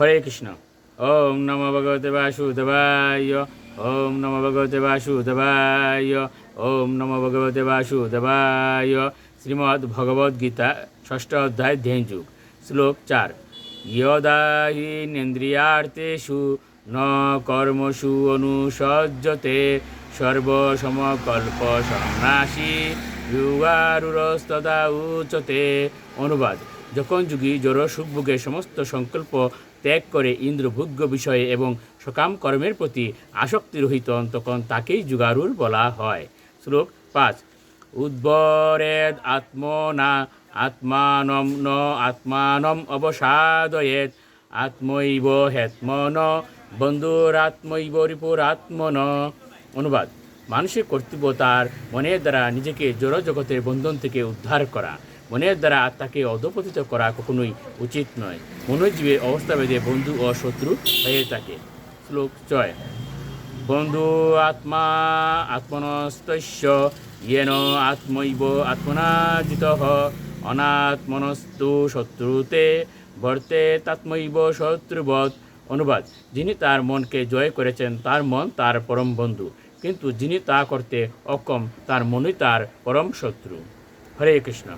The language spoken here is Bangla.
হরে কৃষ্ণ। ওম নম ভগবতে বাসুদেবায়। ওম নম ভগবতে বাসুদেবায়। ওম নম ভগবতে বাসুদেবায়। শ্রীমদ্ ভগবদ গীতা ষষ্ঠ অধ্যায়, ধ্যান যুগ, শ্লোক চার। ইয়দাহীনেন্দ্রিয়ার্থেষু ন কর্মসু অনুসজ্জতে সর্বসমকল্প সন্ন্যাসী যুগারুরস্তদা উচতে অনুবাদ, যখন যুগী জড় সুখভোগের সমস্ত সংকল্প ত্যাগ করে ইন্দ্রভোগ্য বিষয়ে এবং সকাম কর্মের প্রতি আসক্তি রহিত তখন তাকেই যুগারুর বলা হয়। শ্লোক পাঁচ, উদ্বরেদ আত্মনা, আত্মানম ন, আত্মানম অবসাদয়েত, আত্মৈব হেত্মন, বন্ধুরাত্মৈব রিপুরাত্মন। অনুবাদ মানুষের কর্তব্য তার মনের দ্বারা নিজেকে জড় জগতের বন্ধন থেকে উদ্ধার করা। মনের দ্বারা আত্মাকে অধপতিত করা কখনোই উচিত নয়। মনোজীবের অবস্থাভেদে বন্ধু ও শত্রু হয়ে থাকে। শ্লোক ছয়। বন্ধু আত্মা আত্মনস্তস্য, ইয়েন আত্মৈব আত্মনাজিত, অনাত্মনস্তু শত্রুতে বর্তে তাত্মৈব শত্রুবৎ। অনুবাদ, যিনি তার মনকে জয় করেছেন, তার মন তার পরম বন্ধু। কিন্তু যিনি তা করতে অক্ষম তার মনই তার পরম শত্রু। হরে কৃষ্ণ।